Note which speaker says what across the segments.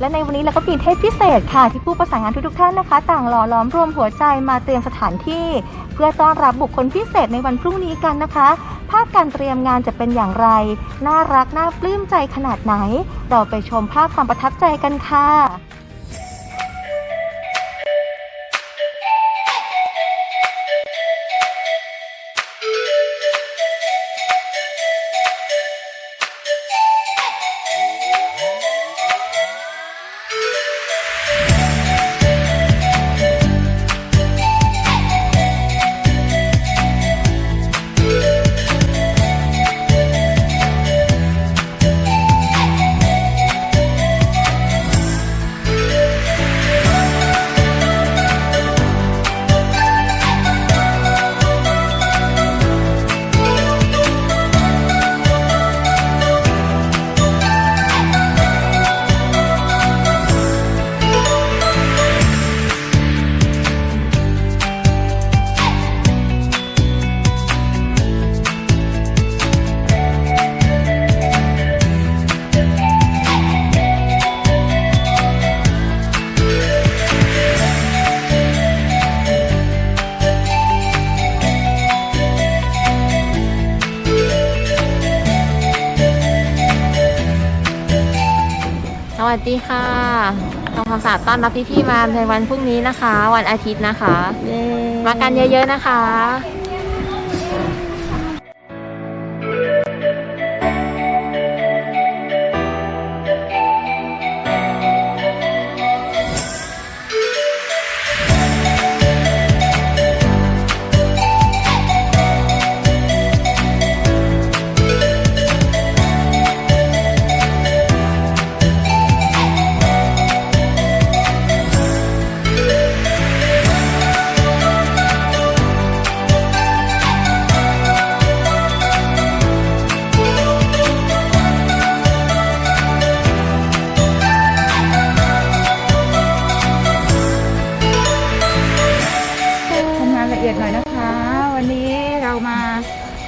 Speaker 1: และในวันนี้เราก็มีเทพพิเศษค่ะ ที่ผู้ประสานงานทุกๆท่านนะคะ ต่างหล่อล้อมรวมหัวใจมาเตรียมสถานที่ เพื่อต้อนรับบุคคลพิเศษในวันพรุ่งนี้กันนะคะ ภาพการเตรียมงานจะเป็นอย่างไร น่ารักน่าปลื้มใจขนาดไหน เราไปชมภาพความประทับใจกันค่ะ
Speaker 2: วัสดีค่ะทำความสะอาดต้อนรับพี่ๆมาในวันพรุ่งนี้นะคะ วันอาทิตย์นะคะ มากันเยอะๆนะคะ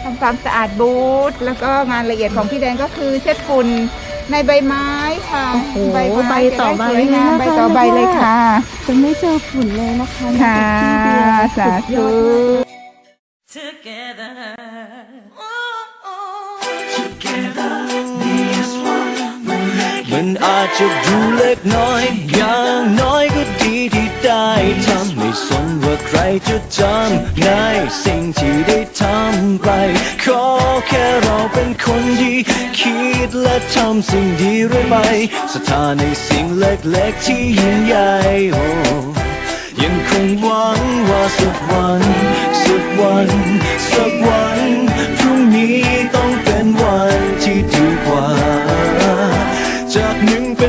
Speaker 3: ทำความสะอาดบูธแล้วก็งานละเอียดของพี่แดงก็คือเช็ดฝุ่นในใบไม้ค่ะ
Speaker 1: โอ้โห
Speaker 3: ไม้
Speaker 1: ใบต่อใบ
Speaker 3: จะได้สวยงาม
Speaker 1: เลยนะคะ
Speaker 3: ใบต่อใบเลยค่ะ
Speaker 1: จะไม่เจอฝุ่นเลยนะคะ
Speaker 3: ค่ะสาธุ
Speaker 4: together. Together, be as one. มันอาจจะดูเล็กน้อย อย่างน้อยก็ดีที่ได้ทำไม่สนว่า ใครจะจำในสิ่งที่ได้ทำไปขอแค่เราเป็นคนดีคิดและทำสิ่งดีเรื่อยไปศรัทธาในสิ่งเล็กๆที่ยิ่งใหญ่โอ้ยังคงหวังว่าสักวัน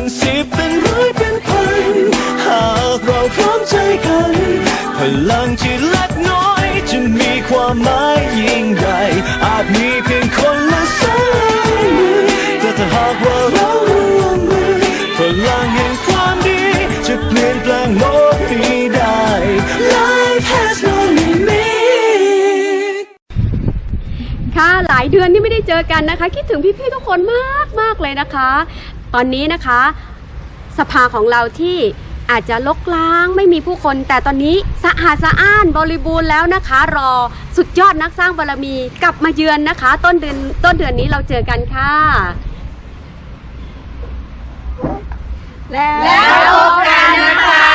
Speaker 4: เป็นสิบเป็นร้อยเป็นพันหากเราพร้อมใจกัน พลังที่เล็กน้อยจะมีความหมายยิ่งใหญ่อาจมีเพียงคนละสายมือแต่ถ้าหากว่าเราร่วมมือพลังแห่งความดี จะเปลี่ยนแปลงโลกนี้ได้ Life has no limit
Speaker 5: ค่ะหลายเดือนที่ไม่ได้เจอกันนะคะ คิดถึงพี่ๆทุกคนมากมากๆเลยนะคะ ตอนนี้นะคะ สภาของเราที่อาจจะลกล้างไม่มีผู้คน แต่ตอนนี้สะอาดสะอ้านบริบูรณ์แล้วนะคะ รอสุดยอดนักสร้างบารมีกลับมาเยือนนะคะ ต้นเดือนต้นเดือนนี้เราเจอกันค่ะ
Speaker 3: แล้วพบกันนะคะ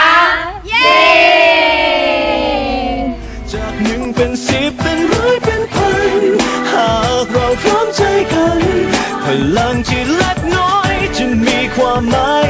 Speaker 4: จากหนึ่งเป็นสิบเป็น พร้